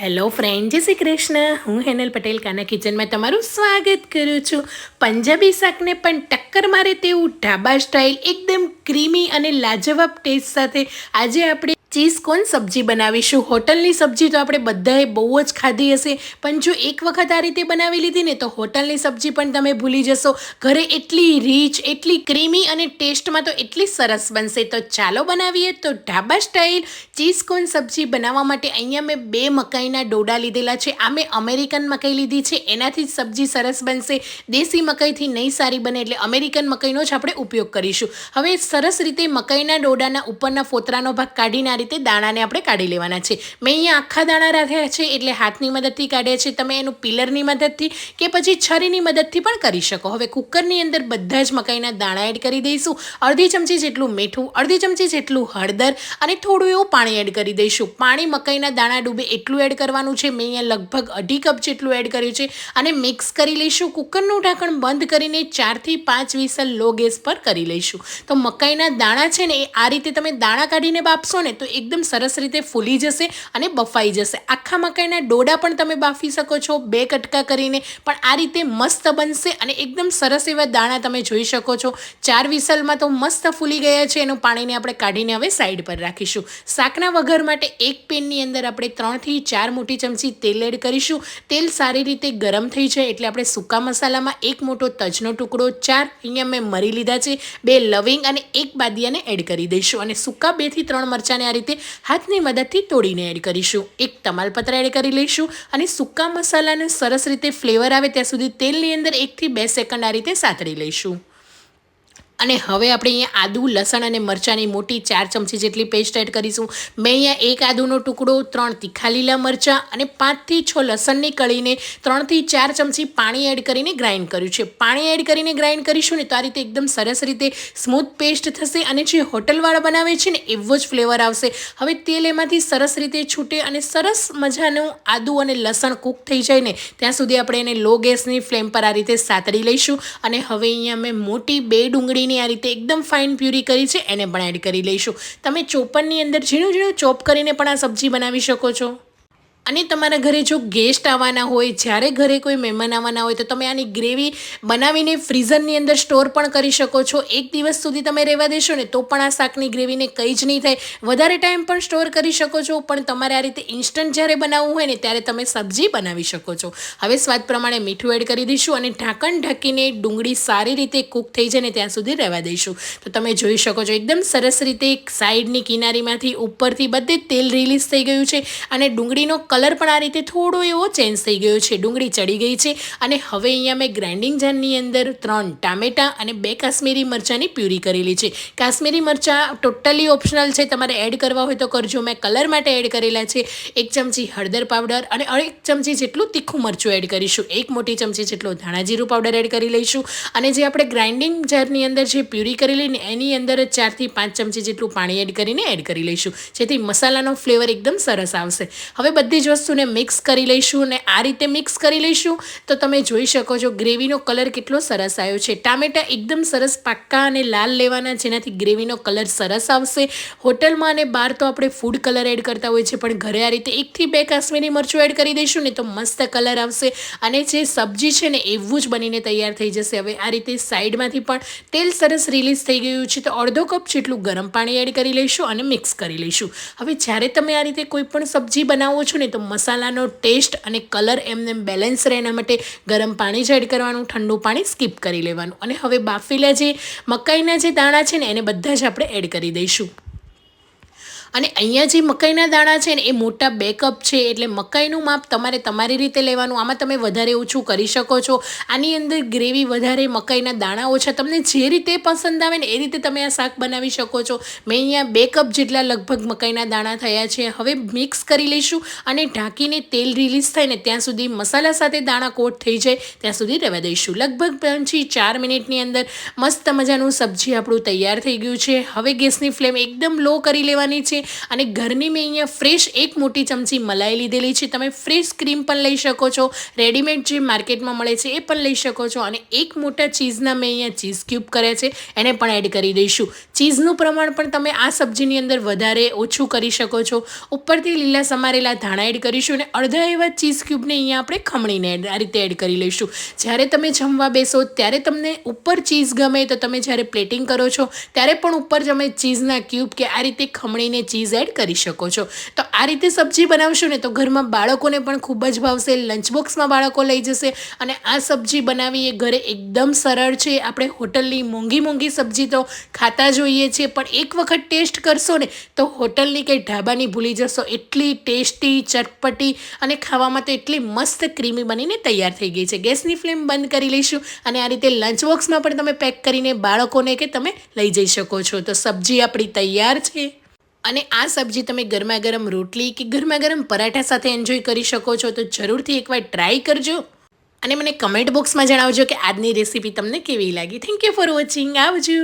Hello friend જય શ્રી કૃષ્ણ. હું હેનલ પટેલ, કાના કિચનમાં તમારું સ્વાગત કરું છું. પંજાબી શાકને પણ ટક્કર મારે તેવું ઢાબા સ્ટાઇલ એકદમ ક્રીમી અને લાજવાબ ટેસ્ટ સાથે આજે આપણે ચીઝ કોન સબ્જી બનાવીશું? હોટલની સબ્જી તો આપણે બધાએ બહુ જ ખાધી હશે. પણ જો એક વખત આ રીતે બનાવી લીધી ને તો હોટલની સબ્જી પણ તમે ભૂલી જશો. ઘરે એટલી રીચ એટલી ક્રીમી અને ટેસ્ટમાં તો એટલી સરસ બનશે. તો ચાલો બનાવીએ. તો ઢાબા સ્ટાઇલ ચીઝ કોન સબ્જી બનાવવા માટે અહીંયા મેં બે મકાઈના ડોડા લીધેલા છે. આ મેં અમેરિકન મકાઈ લીધી છે. એનાથી જ સબ્જી સરસ બનશે. દેશી મકાઈથી નહીં સારી બને એટલે અમેરિકન મકાઈનો જ આપણે ઉપયોગ કરીશું. હવે સરસ રીતે મકાઈના ડોડાના ઉપરના ફોતરાનો ભાગ કાઢીને આ રીતે દાણાને આપણે કાઢી લેવાના છે. મેં અહીંયા આખા દાણા રાખ્યા છે એટલે હાથની મદદથી કાઢ્યા છે. તમે એનું પિલરની મદદથી કે પછી છરીની મદદથી પણ કરી શકો. હવે કુકરની અંદર બધા જ મકાઈના દાણા એડ કરી દઈશું. અડધી ચમચી જેટલું મીઠું, અડધી ચમચી જેટલું હળદર અને થોડું એવું પાણી એડ કરી દઈશું. પાણી મકાઈના દાણા ડૂબે એટલું એડ કરવાનું છે. મેં અહીંયા લગભગ અઢી કપ જેટલું એડ કર્યું છે અને મિક્સ કરી લઈશું. કુકરનું ઢાંકણ બંધ કરીને ચારથી પાંચ વિસલ લો ગેસ પર કરી લઈશું. તો મકાઈના દાણા છે ને એ આ રીતે તમે દાણા કાઢીને બાપશો ને તો એકદમ સરસ રીતે ફૂલી જશે અને બફાઈ જશે. આખા મકાઈના ડોડા પણ તમે બાફી શકો છો, બે કટકા કરીને. પણ આ રીતે મસ્ત બનશે અને એકદમ સરસ એવા દાણા તમે જોઈ શકો છો. ચાર વિસલમાં તો મસ્ત ફૂલી ગયા છે. એનું પાણીને આપણે કાઢીને હવે સાઈડ પર રાખીશું. શાકના વઘાર માટે એક પેનની અંદર આપણે ત્રણથી ચાર મોટી ચમચી તેલ એડ કરીશું. તેલ સારી રીતે ગરમ થઈ જાય એટલે આપણે સૂકા મસાલામાં એક મોટો તજનો ટુકડો, ચાર અહીંયા મેં મરી લીધા છે, બે લવિંગ અને એક બાદિયાને એડ કરી દઈશું. અને સૂકા બેથી ત્રણ મરચાંને આ રીતે હાથની મદદથી તોડીને એડ કરીશું. એક તમાલપત્ર એડ કરી લઈશું અને સૂકા મસાલાને સરસ રીતે ફ્લેવર આવે ત્યાં સુધી તેલની અંદર એકથી બે સેકન્ડ આ રીતે સાતળી લઈશું. અને હવે આપણે અહીંયા આદુ, લસણ અને મરચાંની મોટી ચાર ચમચી જેટલી પેસ્ટ એડ કરીશું. મેં અહીંયા એક આદુનો ટુકડો, ત્રણ તીખા લીલા મરચાં અને પાંચથી છ લસણની કળીને ત્રણથી ચાર ચમચી પાણી એડ કરીને ગ્રાઇન્ડ કર્યું છે. પાણી એડ કરીને ગ્રાઇન્ડ કરીશું ને તો આ રીતે એકદમ સરસ રીતે સ્મૂથ પેસ્ટ થશે અને જે હોટલવાળા બનાવે છે ને, એવો જ ફ્લેવર આવશે. હવે તેલ એમાંથી સરસ રીતે છૂટે અને સરસ મજાનું આદુ અને લસણ કૂક થઈ જાય ને, ત્યાં સુધી આપણે એને લો ગેસની ફ્લેમ પર આ રીતે સાતડી લઈશું. અને હવે અહીંયા મેં મોટી બે ડુંગળી ડુંગળીની આ રીતે એકદમ ફાઇન પ્યુરી કરી છે, એને પણ એડ કરી લઈશું. તમે ચોપનની અંદર ઝીણું ઝીણું ચોપ કરીને પણ આ સબ્જી બનાવી શકો છો. અને તમારા ઘરે જો ગેસ્ટ આવવાના હોય, જ્યારે ઘરે કોઈ મહેમાન આવવાના હોય, તો તમે આની ગ્રેવી બનાવીને ફ્રીઝરની અંદર સ્ટોર પણ કરી શકો છો. એક દિવસ સુધી તમે રહેવા દેશો ને, તો પણ આ શાકની ગ્રેવીને કંઈ જ નહીં થાય. વધારે ટાઈમ પણ સ્ટોર કરી શકો છો, પણ તમારે આ રીતે ઇન્સ્ટન્ટ જ્યારે બનાવવું હોય ને, ત્યારે તમે સબ્જી બનાવી શકો છો. હવે સ્વાદ પ્રમાણે મીઠું એડ કરી દઈશું અને ઢાંકણ ઢાંકીને ડુંગળી સારી રીતે કૂક થઈ જાય ને, ત્યાં સુધી રહેવા દઈશું તો તમે જોઈ શકો છો, એકદમ સરસ રીતે સાઈડની કિનારીમાંથી ઉપરથી બધે તેલ રિલીઝ થઈ ગયું છે અને ડુંગળીનો કલર પણ આ રીતે થોડો એવો ચેન્જ થઈ ગયો છે. ડુંગળી ચડી ગઈ છે અને હવે અહીંયા મેં ગ્રાઇન્ડિંગ જારની અંદર ત્રણ ટામેટાં અને બે કાશ્મીરી મરચાંની પ્યુરી કરેલી છે. કાશ્મીરી મરચાં ટોટલી ઓપ્શનલ છે. તમારે એડ કરવા હોય તો કરજો. મેં કલર માટે એડ કરેલા છે. એક ચમચી હળદર પાવડર અને એક ચમચી જેટલું તીખું મરચું એડ કરીશું. એક મોટી ચમચી જેટલો ધાણા જીરું પાવડર એડ કરી લઈશું. અને જે આપણે ગ્રાઇન્ડિંગ જારની અંદર જે પ્યુરી કરેલી ને એની અંદર ચારથી પાંચ ચમચી જેટલું પાણી એડ કરીને એડ કરી લઈશું. જેથી મસાલાનો ફ્લેવર એકદમ સરસ આવશે. હવે બધી જ વસ્તુને મિક્સ કરી લઈશું અને આ રીતે મિક્સ કરી લઈશું, તો તમે જોઈ શકો છો ગ્રેવીનો કલર કેટલો સરસ આવ્યો છે. ટામેટાં એકદમ સરસ પાક્કા અને લાલ લેવાના, જેનાથી ગ્રેવીનો કલર સરસ આવશે. હોટલમાં અને બહાર તો આપણે ફૂડ કલર એડ કરતા હોય છે પણ ઘરે આ રીતે એકથી બે કાશ્મીરી મરચું એડ કરી દઈશું ને તો મસ્ત કલર આવશે. અને જે સબ્જી છે ને એવું જ બનીને તૈયાર થઈ જશે. હવે આ રીતે સાઈડમાંથી પણ તેલ સરસ રિલીઝ થઈ ગયું છે, તો અડધો કપ જેટલું ગરમ પાણી એડ કરી લઈશું અને મિક્સ કરી લઈશું. હવે જ્યારે તમે આ રીતે કોઈ પણ સબ્જી બનાવો છો ને તો મસાલાનો ટેસ્ટ અને કલર એમને બેલેન્સ રહે એના માટે ગરમ પાણી જ એડ કરવાનું, ઠંડુ પાણી સ્કીપ કરી લેવાનું. અને હવે બાફેલા જે મકાઈના જે દાણા છે ને, એને બધા જ આપણે એડ કરી દઈશું. અને અહીંયા જે મકાઈના દાણા છે ને, એ મોટા બે કપ છે, એટલે મકાઈનું માપ તમારે તમારી રીતે લેવાનું. આમાં તમે વધારે ઓછું કરી શકો છો. આની અંદર ગ્રેવી વધારે, મકાઈના દાણા ઓછા. તમને જે રીતે પસંદ આવે ને, એ રીતે તમે આ શાક બનાવી શકો છો. મેં અહીંયા બે કપ જેટલા લગભગ મકાઈના દાણા થયા છે. હવે મિક્સ કરી લઈશું અને ઢાંકીને તેલ રિલીઝ થાય ને, ત્યાં સુધી મસાલા સાથે દાણા કોટ થઈ જાય. ત્યાં સુધી રહેવા દઈશું. લગભગ પાંચથી ચાર મિનિટની અંદર મસ્ત મજાનું સબ્જી આપણું તૈયાર થઈ ગયું છે. હવે ગેસની ફ્લેમ એકદમ લો કરી લેવાની છે. અને ઘરની મેં અહીંયા ફ્રેશ એક મોટી ચમચી મલાઈ લીધેલી છે. તમે ફ્રેશ ક્રીમ પણ લઈ શકો છો, રેડીમેડ જે માર્કેટમાં મળે છે એ પણ લઈ શકો છો અને એક મોટા ચીઝના મેં અહીંયા ચીઝ ક્યુબ કર્યા છે, એને પણ એડ કરી દઈશું. ચીઝનું પ્રમાણ પણ તમે આ સબ્જીની અંદર વધારે ઓછું કરી શકો છો. ઉપરથી લીલા સમારેલા ધાણા એડ કરીશું અને અડધા એવા ચીઝ ક્યુબને અહીંયા આપણે ખમણીને આ રીતે એડ કરી લઈશું. જ્યારે તમે જમવા બેસો ત્યારે તમને ઉપર ચીઝ ગમે તો તમે જ્યારે પ્લેટિંગ કરો છો, ત્યારે પણ ઉપર તમે ચીઝના ક્યુબ કે આ રીતે ખમણીને ચીઝ એડ કરી શકો છો. તો આ રીતે સબ્જી બનાવશો ને તો ઘરમાં બાળકોને પણ ખૂબ જ ભાવશે, લંચ બોક્સમાં બાળકો લઈ જશે અને આ સબ્જી બનાવી એ ઘરે એકદમ સરળ છે. આપણે હોટલની મોંઘી મોંઘી સબ્જી તો ખાતા જોઈએ છીએ પણ એક વખત ટેસ્ટ કરશો ને તો હોટલની કે ઢાબાની ભૂલી જશો. એટલી ટેસ્ટી, ચટપટી અને ખાવામાં તો એટલી મસ્ત ક્રીમી બનીને તૈયાર થઈ ગઈ છે. ગેસની ફ્લેમ બંધ કરી લઈશું અને આ રીતે લંચ બોક્સમાં પણ તમે પેક કરીને બાળકોને કે તમે લઈ જઈ શકો છો. તો સબ્જી આપણી તૈયાર છે. અને આ સબ્જી તમે ગરમા ગરમ રોટલી કે ગરમા ગરમ પરાઠા સાથે એન્જોય કરી શકો છો, તો જરૂરથી એકવાર ટ્રાય કરજો. અને મને કમેન્ટ બોક્સમાં જણાવજો કે આજની રેસીપી તમને કેવી લાગી. થેન્ક યુ ફોર વોચિંગ આવજો.